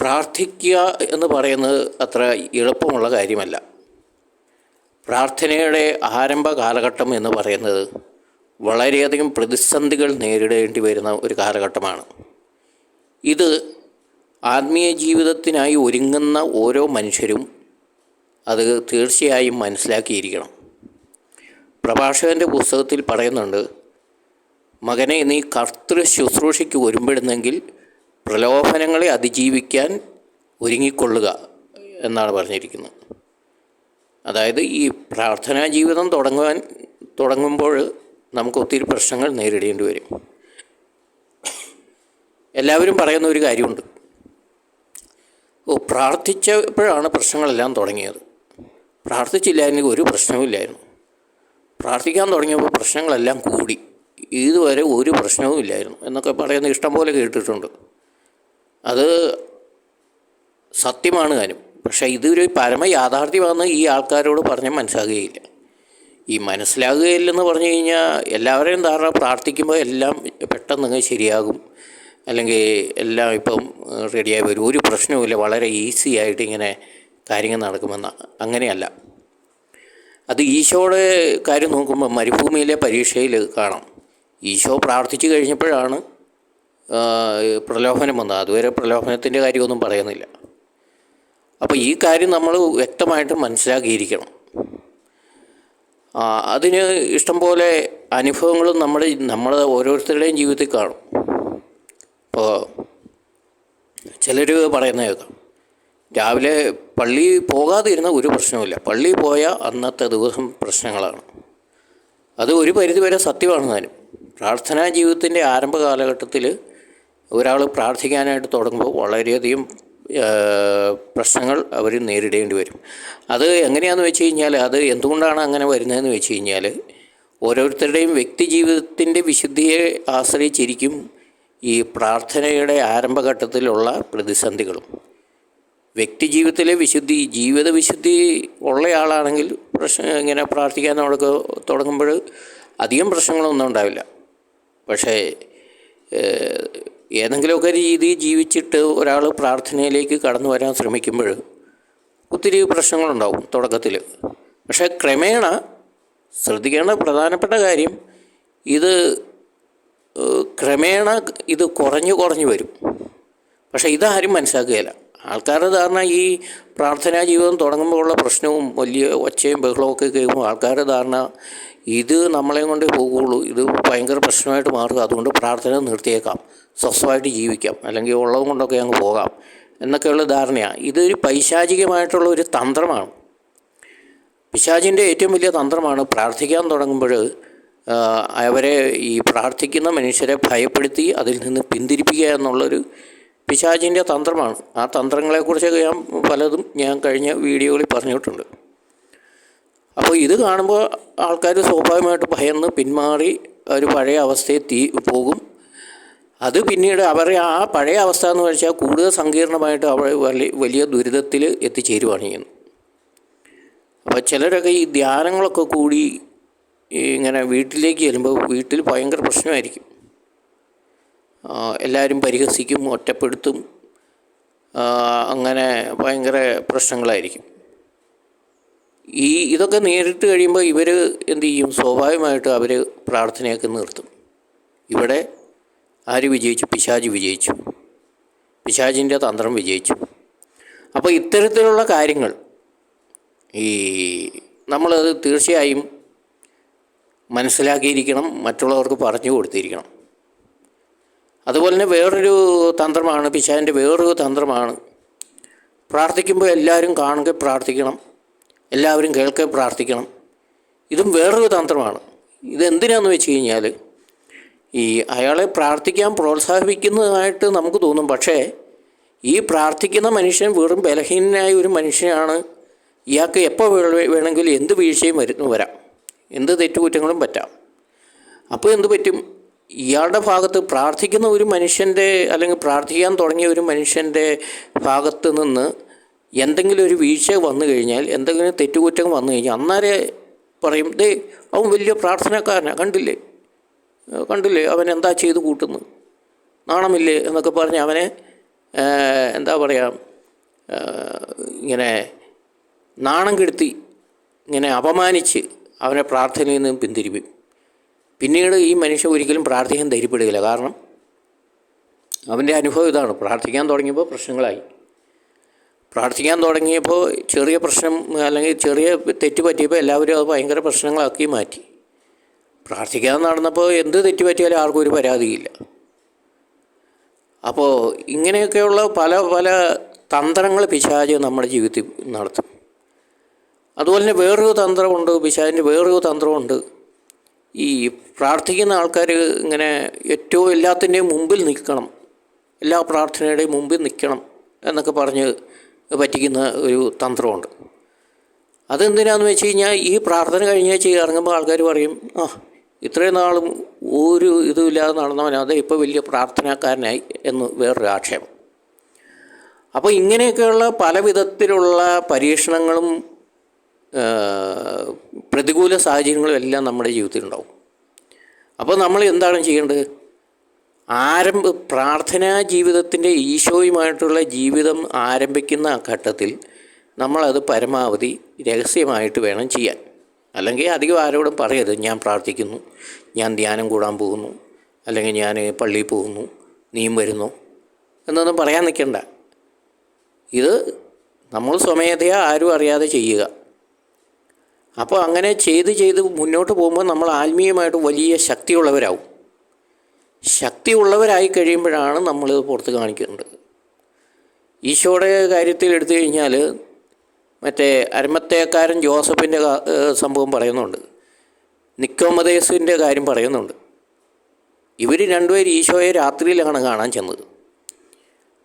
പ്രാർത്ഥിക്കുക എന്ന് പറയുന്നത് അത്ര എളുപ്പമുള്ള കാര്യമല്ല. പ്രാർത്ഥനയുടെ ആരംഭ കാലഘട്ടം എന്ന് പറയുന്നത് വളരെയധികം പ്രതിസന്ധികൾ നേരിടേണ്ടി വരുന്ന ഒരു കാലഘട്ടമാണ്. ഇത് ആത്മീയ ജീവിതത്തിനായി ഒരുങ്ങുന്ന ഓരോ മനുഷ്യരും അത് തീർച്ചയായും മനസ്സിലാക്കിയിരിക്കണം. പ്രഭാഷകന്റെ പുസ്തകത്തിൽ പറയുന്നുണ്ട് മകനെ നീ കർത്തൃ ശുശ്രൂഷയ്ക്ക് ഒരുമ്പെടുന്നെങ്കിൽ പ്രലോഭനങ്ങളെ അതിജീവിക്കാൻ ഒരുങ്ങിക്കൊള്ളുക എന്നാണ് പറഞ്ഞിരിക്കുന്നത്. അതായത് ഈ പ്രാർത്ഥനാ ജീവിതം തുടങ്ങുവാൻ തുടങ്ങുമ്പോൾ നമുക്ക് ഒത്തിരി പ്രശ്നങ്ങൾ നേരിടേണ്ടി വരും. എല്ലാവരും പറയുന്ന ഒരു കാര്യമുണ്ട്. ഓ പ്രാർത്ഥിച്ചപ്പോഴാണ് പ്രശ്നങ്ങളെല്ലാം തുടങ്ങിയത്. പ്രാർത്ഥിച്ചില്ലായിരുന്നെങ്കിൽ ഒരു പ്രശ്നവുമില്ലായിരുന്നു. പ്രാർത്ഥിക്കാൻ തുടങ്ങിയപ്പോൾ പ്രശ്നങ്ങളെല്ലാം കൂടി. ഇതുവരെ ഒരു പ്രശ്നവും ഇല്ലായിരുന്നു എന്നൊക്കെ പറയുന്ന ഇഷ്ടം പോലെ കേട്ടിട്ടുണ്ട്. അത് സത്യമാണ് കാര്യം. പക്ഷേ ഇതൊരു പരമ യാഥാർത്ഥ്യമാണെന്ന് ഈ ആൾക്കാരോട് പറഞ്ഞാൽ മനസ്സിലാകുകയില്ല. ഈ മനസ്സിലാകുകയില്ലെന്ന് പറഞ്ഞു കഴിഞ്ഞാൽ എല്ലാവരെയും ധാരണ പ്രാർത്ഥിക്കുമ്പോൾ എല്ലാം പെട്ടെന്ന് ശരിയാകും. അല്ലെങ്കിൽ എല്ലാം ഇപ്പം റെഡിയായി വരും. ഒരു പ്രശ്നവുമില്ല വളരെ ഈസി ആയിട്ട് ഇങ്ങനെ കാര്യങ്ങൾ നടക്കുമെന്ന. അങ്ങനെയല്ല. അത് ഈശോയുടെ കാര്യം നോക്കുമ്പോൾ മരുഭൂമിയിലെ പരീക്ഷയിൽ കാണാം. ഈശോ പ്രാർത്ഥിച്ചു കഴിഞ്ഞപ്പോഴാണ് പ്രലോഭനം വന്നത്. അതുവരെ പ്രലോഭനത്തിന്റെ കാര്യമൊന്നും പറയുന്നില്ല. അപ്പോൾ ഈ കാര്യം നമ്മൾ വ്യക്തമായിട്ട് മനസ്സിലാക്കിയിരിക്കണം. അതിന് ഇഷ്ടംപോലെ അനുഭവങ്ങളും നമ്മൾ നമ്മുടെ ഓരോരുത്തരുടെയും ജീവിതത്തിൽ കാണും. ഇപ്പോൾ ചിലർ പറയുന്ന കേൾക്കാം. രാവിലെ പള്ളി പോകാതിരുന്ന ഒരു പ്രശ്നവുമില്ല. പള്ളി പോയ അന്നത്തെ ദിവസം പ്രശ്നങ്ങളാണ്. അത് ഒരു പരിധിവരെ സത്യമാണ് പ്രാർത്ഥനാ ജീവിതത്തിന്റെ ആരംഭ കാലഘട്ടത്തിൽ ഒരാൾ പ്രാർത്ഥിക്കാനായിട്ട് തുടങ്ങുമ്പോൾ വളരെയധികം പ്രശ്നങ്ങൾ അവർ നേരിടേണ്ടി വരും. അത് എങ്ങനെയാണെന്ന് വെച്ച് കഴിഞ്ഞാൽ അത് എന്തുകൊണ്ടാണ് അങ്ങനെ വരുന്നതെന്ന് വെച്ച് കഴിഞ്ഞാൽ ഓരോരുത്തരുടെയും വ്യക്തി ജീവിതത്തിന്റെ വിശുദ്ധിയെ ആശ്രയിച്ചിരിക്കും ഈ പ്രാർത്ഥനയുടെ ആരംഭഘട്ടത്തിലുള്ള പ്രതിസന്ധികളും. വ്യക്തി ജീവിതത്തിലെ വിശുദ്ധി ജീവിത വിശുദ്ധി ഉള്ളയാളാണെങ്കിൽ പ്രശ്നം ഇങ്ങനെ പ്രാർത്ഥിക്കാൻ തുടക്ക തുടങ്ങുമ്പോൾ അധികം പ്രശ്നങ്ങളൊന്നും ഉണ്ടാവില്ല. പക്ഷേ ഏതെങ്കിലുമൊക്കെ രീതി ജീവിച്ചിട്ട് ഒരാൾ പ്രാർത്ഥനയിലേക്ക് കടന്നു വരാൻ ശ്രമിക്കുമ്പോൾ ഒത്തിരി പ്രശ്നങ്ങളുണ്ടാവും തുടക്കത്തിൽ. പക്ഷേ ക്രമേണ ശ്രദ്ധിക്കേണ്ട പ്രധാനപ്പെട്ട കാര്യം ഇത് ക്രമേണ ഇത് കുറഞ്ഞു കുറഞ്ഞു വരും. പക്ഷേ ഇതാരും മനസ്സിലാക്കുകയില്ല. ആൾക്കാരുടെ ധാരണ ഈ പ്രാർത്ഥനാ ജീവിതം തുടങ്ങുമ്പോഴുള്ള പ്രശ്നവും വലിയ ഒച്ചയും ബഹളവും ഒക്കെ കേൾക്കുമ്പോൾ ആൾക്കാരുടെ ധാരണ ഇത് നമ്മളെയും കൊണ്ടേ പോകുള്ളൂ. ഇത് ഭയങ്കര പ്രശ്നമായിട്ട് മാറുക. അതുകൊണ്ട് പ്രാർത്ഥന നിർത്തിയേക്കാം. സ്വസ്ഥമായിട്ട് ജീവിക്കാം. അല്ലെങ്കിൽ ഉള്ളത് കൊണ്ടൊക്കെ അങ്ങ് പോകാം. എന്നൊക്കെയുള്ള ധാരണയാണ് ഇതൊരു പൈശാചികമായിട്ടുള്ള ഒരു തന്ത്രമാണ്. പിശാചിന്റെ ഏറ്റവും വലിയ തന്ത്രമാണ് പ്രാർത്ഥിക്കാൻ തുടങ്ങുമ്പോൾ അവരെ ഈ പ്രാർത്ഥിക്കുന്ന മനുഷ്യരെ ഭയപ്പെടുത്തി അതിൽ നിന്ന് പിന്തിരിപ്പിക്കുക എന്നുള്ളൊരു പിശാചിന്റെ തന്ത്രമാണ്. ആ തന്ത്രങ്ങളെക്കുറിച്ചൊക്കെ ഞാൻ പലതും ഞാൻ കഴിഞ്ഞ വീഡിയോകളിൽ പറഞ്ഞിട്ടുണ്ട്. അപ്പോൾ ഇത് കാണുമ്പോൾ ആൾക്കാർ സ്വാഭാവികമായിട്ട് ഭയന്ന് പിന്മാറി ഒരു പഴയ അവസ്ഥയിൽ തീ പോകും. അത് പിന്നീട് അവരെ ആ പഴയ അവസ്ഥ എന്ന് വെച്ചാൽ കൂടുതൽ സങ്കീർണമായിട്ട് അവർ വലിയ വലിയ ദുരിതത്തിൽ എത്തിച്ചേരുവാണ് ചെയ്യുന്നത്. അപ്പോൾ ചിലരൊക്കെ ഈ ധ്യാനങ്ങളൊക്കെ കൂടി ഇങ്ങനെ വീട്ടിലേക്ക് ചെല്ലുമ്പോൾ വീട്ടിൽ ഭയങ്കര പ്രശ്നമായിരിക്കും. എല്ലാവരും പരിഹസിക്കും ഒറ്റപ്പെടുത്തും അങ്ങനെ ഭയങ്കര പ്രശ്നങ്ങളായിരിക്കും. ഈ ഇതൊക്കെ നേരിട്ട് കഴിയുമ്പോൾ ഇവർ എന്ത് ചെയ്യും? സ്വാഭാവികമായിട്ട് അവർ പ്രാർത്ഥനയൊക്കെ നിർത്തും. ഇവിടെ ആര് വിജയിച്ചു? പിശാജ് വിജയിച്ചു. പിശാജിന്റെ തന്ത്രം വിജയിച്ചു. അപ്പോൾ ഇത്തരത്തിലുള്ള കാര്യങ്ങൾ ഈ നമ്മളത് തീർച്ചയായും മനസ്സിലാക്കിയിരിക്കണം മറ്റുള്ളവർക്ക് പറഞ്ഞു കൊടുത്തിരിക്കണം. അതുപോലെ തന്നെ വേറൊരു തന്ത്രമാണ് പിശാന്റെ വേറൊരു തന്ത്രമാണ്. പ്രാർത്ഥിക്കുമ്പോൾ എല്ലാവരും കാണുക പ്രാർത്ഥിക്കണം. എല്ലാവരും കേൾക്കെ പ്രാർത്ഥിക്കണം. ഇതും വേറൊരു തന്ത്രമാണ്. ഇതെന്തിനാന്ന് വെച്ച് കഴിഞ്ഞാൽ ഈ അയാളെ പ്രാർത്ഥിക്കാൻ പ്രോത്സാഹിപ്പിക്കുന്നതായിട്ട് നമുക്ക് തോന്നും. പക്ഷേ ഈ പ്രാർത്ഥിക്കുന്ന മനുഷ്യൻ വെറും ബലഹീനനായ ഒരു മനുഷ്യനാണ്. ഇയാൾക്ക് എപ്പോൾ വേണമെങ്കിലും എന്ത് വീഴ്ചയും വരുന്നു വരാം. എന്ത് തെറ്റുകുറ്റങ്ങളും പറ്റാം. അപ്പോൾ എന്ത് പറ്റും? ഇയാളുടെ ഭാഗത്ത് പ്രാർത്ഥിക്കുന്ന ഒരു മനുഷ്യന്റെ അല്ലെങ്കിൽ പ്രാർത്ഥിക്കാൻ തുടങ്ങിയ ഒരു മനുഷ്യന്റെ ഭാഗത്ത് നിന്ന് എന്തെങ്കിലും ഒരു വീഴ്ച വന്നു കഴിഞ്ഞാൽ എന്തെങ്കിലും തെറ്റുകുറ്റം വന്നു കഴിഞ്ഞാൽ അന്നേരെ പറയും ദേ അവൻ വലിയ പ്രാർത്ഥനക്കാരനാണ് കണ്ടില്ലേ? കണ്ടില്ലേ? അവൻ എന്താ ചെയ്ത് കൂട്ടുന്നു നാണമില്ലേ? എന്നൊക്കെ പറഞ്ഞ് അവനെ എന്താ പറയുക ഇങ്ങനെ നാണം കെടുത്തി ഇങ്ങനെ അപമാനിച്ച് അവനെ പ്രാർത്ഥനയിൽ നിന്ന് പിന്തിരിപ്പിക്കും. പിന്നീട് ഈ മനുഷ്യൻ ഒരിക്കലും പ്രാർത്ഥിക്കാൻ ധൈര്യപ്പെടുകയില്ല. കാരണം അവന്റെ അനുഭവം ഇതാണ്. പ്രാർത്ഥിക്കാൻ തുടങ്ങിയപ്പോൾ പ്രശ്നങ്ങളായി. പ്രാർത്ഥിക്കാൻ തുടങ്ങിയപ്പോൾ ചെറിയ പ്രശ്നം അല്ലെങ്കിൽ ചെറിയ തെറ്റ് പറ്റിയപ്പോൾ എല്ലാവരും അത് ഭയങ്കര പ്രശ്നങ്ങളാക്കി മാറ്റി. പ്രാർത്ഥിക്കാൻ നടന്നപ്പോൾ എന്ത് തെറ്റ് പറ്റിയാലും ആർക്കും ഒരു പരാതിയില്ല. അപ്പോൾ ഇങ്ങനെയൊക്കെയുള്ള പല പല തന്ത്രങ്ങൾ പിശാജ് നമ്മുടെ ജീവിതത്തിൽ നടത്തും. അതുപോലെ തന്നെ വേറൊരു തന്ത്രമുണ്ട് പിശാജിന്റെ വേറൊരു തന്ത്രമുണ്ട്. ഈ പ്രാർത്ഥിക്കുന്ന ആൾക്കാർ ഇങ്ങനെ ഏറ്റവും എല്ലാത്തിന്റെയും മുമ്പിൽ നിൽക്കണം എല്ലാ പ്രാർത്ഥനയുടെയും മുമ്പിൽ നിൽക്കണം എന്നൊക്കെ പറഞ്ഞ് പറ്റിക്കുന്ന ഒരു തന്ത്രമുണ്ട്. അതെന്തിനാന്ന് വെച്ച് കഴിഞ്ഞാൽ ഈ പ്രാർത്ഥന കഴിഞ്ഞാൽ ഇറങ്ങുമ്പോൾ ആൾക്കാർ പറയും ആ ഇത്രയും നാളും ഒരു ഇതുമില്ലാതെ നടന്നവൻ അത് ഇപ്പോൾ വലിയ പ്രാർത്ഥനക്കാരനായി എന്ന് വേറൊരു ആക്ഷേപം. അപ്പോൾ ഇങ്ങനെയൊക്കെയുള്ള പല വിധത്തിലുള്ള പരീക്ഷണങ്ങളും പ്രതികൂല സാഹചര്യങ്ങളും എല്ലാം നമ്മുടെ ജീവിതത്തിൽ ഉണ്ടാവും അപ്പോൾ നമ്മൾ എന്താണ് ചെയ്യേണ്ടത്? ആരംഭ പ്രാർത്ഥനാ ജീവിതത്തിന്റെ ഈശോയുമായിട്ടുള്ള ജീവിതം ആരംഭിക്കുന്ന ഘട്ടത്തിൽ നമ്മളത് പരമാവധി രഹസ്യമായിട്ട് വേണം ചെയ്യാൻ. അല്ലെങ്കിൽ അധികം ആരോടും പറയരുത്. ഞാൻ പ്രാർത്ഥിക്കുന്നു. ഞാൻ ധ്യാനം കൂടാൻ പോകുന്നു. അല്ലെങ്കിൽ ഞാൻ പള്ളിയിൽ പോകുന്നു. നീയും വരുന്നു. എന്നൊന്നും പറയാൻ നിൽക്കണ്ട. ഇത് നമ്മൾ സ്വമേധയാ ആരും അറിയാതെ ചെയ്യുക. അപ്പോൾ അങ്ങനെ ചെയ്ത് ചെയ്ത് മുന്നോട്ട് പോകുമ്പോൾ നമ്മൾ ആത്മീയമായിട്ട് വലിയ ശക്തിയുള്ളവരാവും. ശക്തിയുള്ളവരായി കഴിയുമ്പോഴാണ് നമ്മൾ പുറത്ത് കാണിക്കുന്നത്. ഈശോയുടെ കാര്യത്തിൽ എടുത്തു കഴിഞ്ഞാൽ മറ്റേ അരമത്തേക്കാരൻ ജോസഫിന്റെ സംഭവം പറയുന്നുണ്ട്. നിക്കോമതേസിന്റെ കാര്യം പറയുന്നുണ്ട്. ഇവർ രണ്ടുപേരും ഈശോയെ രാത്രിയിലാണ് കാണാൻ ചെന്നത്.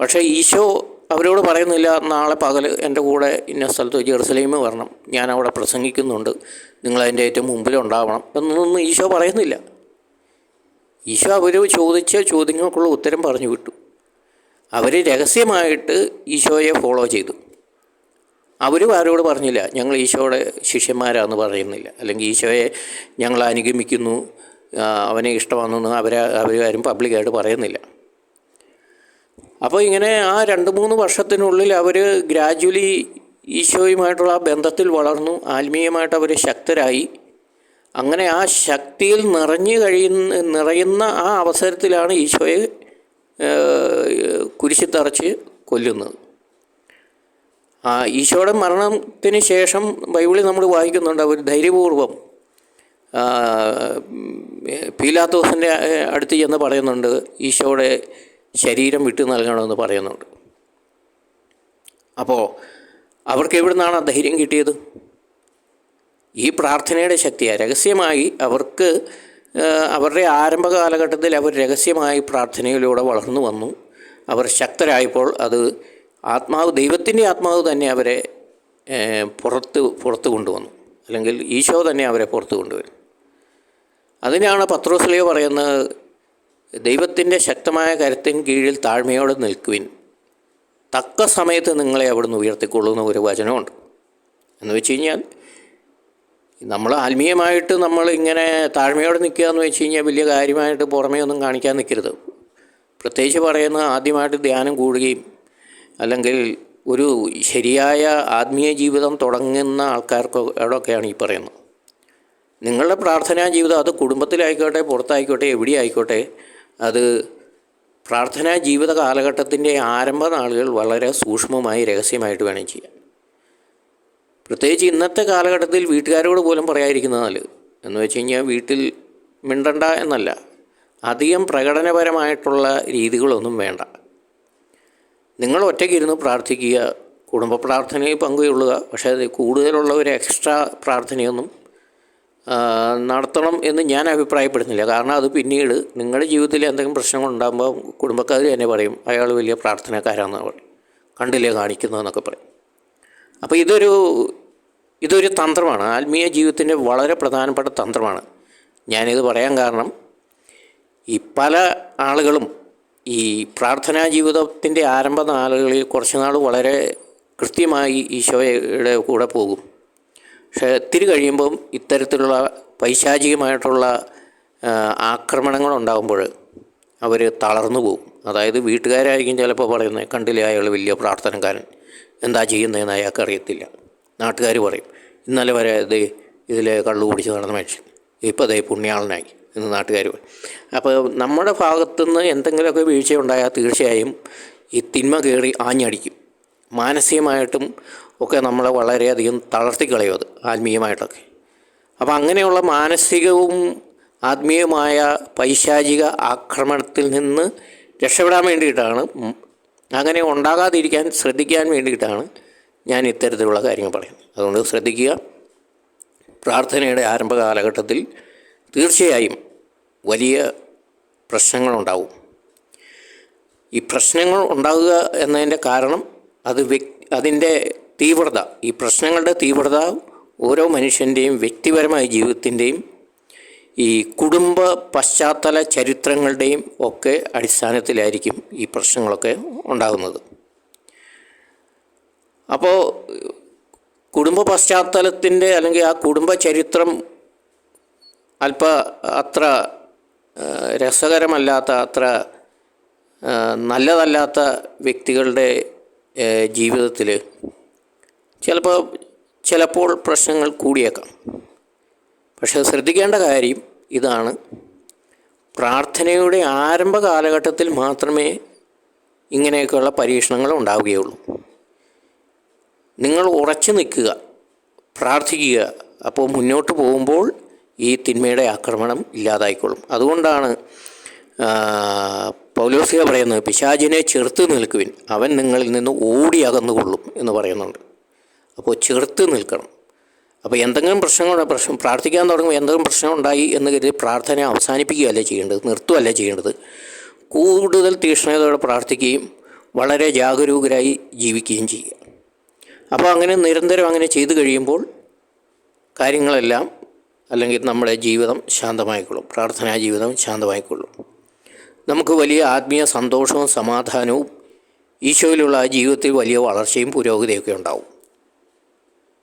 പക്ഷേ ഈശോ അവരോട് പറയുന്നില്ല നാളെ പകൽ എന്റെ കൂടെ ഇന്ന സ്ഥലത്ത് ജെറുസലേമ് വരണം. ഞാൻ അവിടെ പ്രസംഗിക്കുന്നുണ്ട്. നിങ്ങളതിന്റെ ഏറ്റവും മുമ്പിലുണ്ടാവണം എന്നൊന്നും ഈശോ പറയുന്നില്ല. ഈശോ അവർ ചോദിച്ച ചോദ്യങ്ങൾക്കുള്ള ഉത്തരം പറഞ്ഞു വിട്ടു. അവർ രഹസ്യമായിട്ട് ഈശോയെ ഫോളോ ചെയ്തു. അവരും ആരോട് പറഞ്ഞില്ല ഞങ്ങൾ ഈശോയുടെ ശിഷ്യന്മാരാന്ന് പറയുന്നില്ല. അല്ലെങ്കിൽ ഈശോയെ ഞങ്ങൾ അനുഗമിക്കുന്നു അവനെ ഇഷ്ടമാണെന്ന് അവരെ അവരാരും പബ്ലിക്കായിട്ട് പറയുന്നില്ല. അപ്പോൾ ഇങ്ങനെ ആ രണ്ട് മൂന്ന് വർഷത്തിനുള്ളിൽ അവർ ഗ്രാജ്വലി ഈശോയുമായിട്ടുള്ള ആ ബന്ധത്തിൽ വളർന്നു ആത്മീയമായിട്ട് അവർ ശക്തരായി. അങ്ങനെ ആ ശക്തിയിൽ നിറഞ്ഞു കഴിയുന്ന നിറയുന്ന ആ അവസരത്തിലാണ് ഈശോയെ കുരിശിൽ തറച്ച് കൊല്ലുന്നത്. ആ ഈശോയുടെ മരണത്തിന് ശേഷം ബൈബിളിൽ നമ്മൾ വായിക്കുന്നുണ്ട് അവർ ധൈര്യപൂർവം പീലാത്തോസിന്റെ അടുത്ത് ചെന്ന് പറയുന്നുണ്ട് ഈശോയുടെ ശരീരം വിട്ടു നൽകണമെന്ന് പറയുന്നുണ്ട്. അപ്പോൾ അവർക്ക് എവിടെ നിന്നാണ് ആ ധൈര്യം കിട്ടിയത്? ഈ പ്രാർത്ഥനയുടെ ശക്തിയാണ് രഹസ്യമായി അവർക്ക് അവരുടെ ആരംഭ കാലഘട്ടത്തിൽ അവർ രഹസ്യമായി പ്രാർത്ഥനയിലൂടെ വളർന്നു വന്നു. അവർ ശക്തരായപ്പോൾ അത് ആത്മാവ് ദൈവത്തിന്റെ ആത്മാവ് തന്നെ അവരെ പുറത്ത് പുറത്ത് കൊണ്ടുവന്നു. അല്ലെങ്കിൽ ഈശോ തന്നെ അവരെ പുറത്ത് കൊണ്ടുവരും അതിനാണ് പത്രോസ്ലിയോ പറയുന്നത് ദൈവത്തിന്റെ ശക്തമായ കരുത്തിന് കീഴിൽ താഴ്മയോടെ നിൽക്കുവിൻ. തക്ക സമയത്ത് നിങ്ങളെ അവിടുന്ന് ഉയർത്തിക്കൊള്ളുന്ന ഒരു വചനമുണ്ട്. എന്ന് വെച്ച് കഴിഞ്ഞാൽ നമ്മൾ ആത്മീയമായിട്ട് നമ്മൾ ഇങ്ങനെ താഴ്മയോടെ നിൽക്കുക എന്ന് വെച്ച് കഴിഞ്ഞാൽ വലിയ കാര്യമായിട്ട് പുറമേ ഒന്നും കാണിക്കാൻ നിൽക്കരുത്. പ്രത്യേകിച്ച് പറയുന്ന ആദ്യമായിട്ട് ധ്യാനം കൂടുകയും അല്ലെങ്കിൽ ഒരു ശരിയായ ആത്മീയ ജീവിതം തുടങ്ങുന്ന ആൾക്കാർക്കോടൊക്കെയാണ് ഈ പറയുന്നത്. നിങ്ങളുടെ പ്രാർത്ഥനാ ജീവിതം അത് കുടുംബത്തിലായിക്കോട്ടെ പുറത്തായിക്കോട്ടെ എവിടെ ആയിക്കോട്ടെ അത് പ്രാർത്ഥനാ ജീവിത കാലഘട്ടത്തിന്റെ ആരംഭ നാളുകൾ വളരെ സൂക്ഷ്മമായി രഹസ്യമായിട്ട് വേണം ചെയ്യാൻ. പ്രത്യേകിച്ച് ഇന്നത്തെ കാലഘട്ടത്തിൽ വീട്ടുകാരോട് പോലും പറയാതിരിക്കുന്നത് എന്ന് വെച്ച് കഴിഞ്ഞാൽ വീട്ടിൽ മിണ്ടണ്ട എന്നല്ല. അധികം പ്രകടനപരമായിട്ടുള്ള രീതികളൊന്നും വേണ്ട. നിങ്ങൾ ഒറ്റയ്ക്കിരുന്ന് പ്രാർത്ഥിക്കുക കുടുംബ പ്രാർത്ഥനയിൽ പങ്കുകൊള്ളുക പക്ഷേ അത് കൂടുതലുള്ള ഒരു എക്സ്ട്രാ പ്രാർത്ഥനയൊന്നും നടത്തണം എന്ന് ഞാൻ അഭിപ്രായപ്പെടുന്നില്ല. കാരണം അത് പിന്നീട് നിങ്ങളുടെ ജീവിതത്തിൽ എന്തെങ്കിലും പ്രശ്നങ്ങൾ ഉണ്ടാകുമ്പോൾ കുടുംബക്കാർ തന്നെ പറയും അയാൾ വലിയ പ്രാർത്ഥനക്കാരാണെന്ന് പറയും കണ്ടില്ലേ കാണിക്കുന്നതെന്നൊക്കെ പറയും. അപ്പോൾ ഇതൊരു ഇതൊരു തന്ത്രമാണ്. ആത്മീയ ജീവിതത്തിന്റെ വളരെ പ്രധാനപ്പെട്ട തന്ത്രമാണ്. ഞാനിത് പറയാൻ കാരണം ഈ പല ആളുകളും ഈ പ്രാർത്ഥനാ ജീവിതത്തിന്റെ ആരംഭ നാളുകളിൽ കുറച്ച് നാൾ വളരെ കൃത്യമായി ഈശോയുടെ കൂടെ പോകും. പക്ഷേ ഇത്തിരി കഴിയുമ്പം ഇത്തരത്തിലുള്ള പൈശാചികമായിട്ടുള്ള ആക്രമണങ്ങൾ ആക്രമണങ്ങളുണ്ടാകുമ്പോൾ അവർ തളർന്നു പോകും. അതായത് വീട്ടുകാരായിരിക്കും ചിലപ്പോൾ പറയുന്നത് കണ്ടില്ലേ അയാൾ വലിയ പ്രാർത്ഥനക്കാരൻ. എന്താ ചെയ്യുന്നതെന്ന് അയാൾക്ക് അറിയത്തില്ല. നാട്ടുകാർ പറയും ഇന്നലെ വരെ ഇത് ഇതിൽ കള്ളു കുടിച്ച് നടന്ന മനുഷ്യൻ ഇപ്പോൾ അതേ പുണ്യാളനായി എന്ന് നാട്ടുകാർ പറയും. അപ്പോൾ നമ്മുടെ ഭാഗത്തുനിന്ന് എന്തെങ്കിലുമൊക്കെ വീഴ്ച ഉണ്ടായാൽ തീർച്ചയായും ഈ തിന്മ കയറി ആഞ്ഞടിക്കും. മാനസികമായിട്ടും ഒക്കെ നമ്മളെ വളരെയധികം തളർത്തിക്കളയും അത് ആത്മീയമായിട്ടൊക്കെ. അപ്പോൾ അങ്ങനെയുള്ള മാനസികവും ആത്മീയവുമായ പൈശാചിക ആക്രമണത്തിൽ നിന്ന് രക്ഷപ്പെടാൻ വേണ്ടിയിട്ടാണ് അങ്ങനെ ഉണ്ടാകാതിരിക്കാൻ ശ്രദ്ധിക്കാൻ വേണ്ടിയിട്ടാണ് ഞാൻ ഇത്തരത്തിലുള്ള കാര്യങ്ങൾ പറയും. അതുകൊണ്ട് ശ്രദ്ധിക്കുക. പ്രാർത്ഥനയുടെ ആരംഭ കാലഘട്ടത്തിൽ തീർച്ചയായും വലിയ പ്രശ്നങ്ങളുണ്ടാവും. ഈ പ്രശ്നങ്ങൾ ഉണ്ടാകുക എന്നതിന്റെ കാരണം അത് അതിന്റെ തീവ്രത ഈ പ്രശ്നങ്ങളുടെ തീവ്രത ഓരോ മനുഷ്യന്റെയും വ്യക്തിപരമായ ജീവിതത്തിന്റെയും ഈ കുടുംബ പശ്ചാത്തല ചരിത്രങ്ങളുടെയും ഒക്കെ അടിസ്ഥാനത്തിലായിരിക്കും ഈ പ്രശ്നങ്ങളൊക്കെ ഉണ്ടാകുന്നത്. അപ്പോൾ കുടുംബ പശ്ചാത്തലത്തിന്റെ അല്ലെങ്കിൽ ആ കുടുംബ ചരിത്രം അല്പ അത്ര രസകരമല്ലാത്ത അത്ര നല്ലതല്ലാത്ത വ്യക്തികളുടെ ജീവിതത്തിൽ ചിലപ്പോൾ ചിലപ്പോൾ പ്രശ്നങ്ങൾ കൂടിയേക്കാം. പക്ഷേ ശ്രദ്ധിക്കേണ്ട കാര്യം ഇതാണ്. പ്രാർത്ഥനയുടെ ആരംഭ കാലഘട്ടത്തിൽ മാത്രമേ ഇങ്ങനെയൊക്കെയുള്ള പരീക്ഷണങ്ങൾ ഉണ്ടാവുകയുള്ളൂ. നിങ്ങൾ ഉറച്ചു നിൽക്കുക പ്രാർത്ഥിക്കുക. അപ്പോൾ മുന്നോട്ട് പോകുമ്പോൾ ഈ തിന്മയുടെ ആക്രമണം ഇല്ലാതായിക്കൊള്ളും. അതുകൊണ്ടാണ് പൗലോസിക പറയുന്നത് പിശാചിനെ ചെറുത്ത് നിൽക്കുവിൻ അവൻ നിങ്ങളിൽ നിന്ന് ഓടി അകന്നുകൊള്ളും എന്ന് പറയുന്നുണ്ട്. അപ്പോൾ ചെറുത്ത് നിൽക്കണം. അപ്പോൾ എന്തെങ്കിലും പ്രശ്നങ്ങൾ പ്രശ്നം പ്രാർത്ഥിക്കാൻ തുടങ്ങുമ്പോൾ എന്തെങ്കിലും പ്രശ്നം ഉണ്ടായി എന്ന് കരുതി പ്രാർത്ഥന അവസാനിപ്പിക്കുകയല്ല ചെയ്യേണ്ടത് നിർത്തുകയല്ല ചെയ്യേണ്ടത്? കൂടുതൽ തീക്ഷ്ണതയോടെ പ്രാർത്ഥിക്കുകയും വളരെ ജാഗരൂകരായി ജീവിക്കുകയും ചെയ്യുക. അപ്പോൾ അങ്ങനെ നിരന്തരം അങ്ങനെ ചെയ്തു കഴിയുമ്പോൾ കാര്യങ്ങളെല്ലാം അല്ലെങ്കിൽ നമ്മുടെ ജീവിതം ശാന്തമായിക്കൊള്ളും. പ്രാർത്ഥനാ ജീവിതം ശാന്തമായിക്കൊള്ളും. നമുക്ക് വലിയ ആത്മീയ സന്തോഷവും സമാധാനവും ഈശോയിലുള്ള ആ ജീവിതത്തിൽ വലിയ വളർച്ചയും പുരോഗതിയൊക്കെ ഉണ്ടാവും.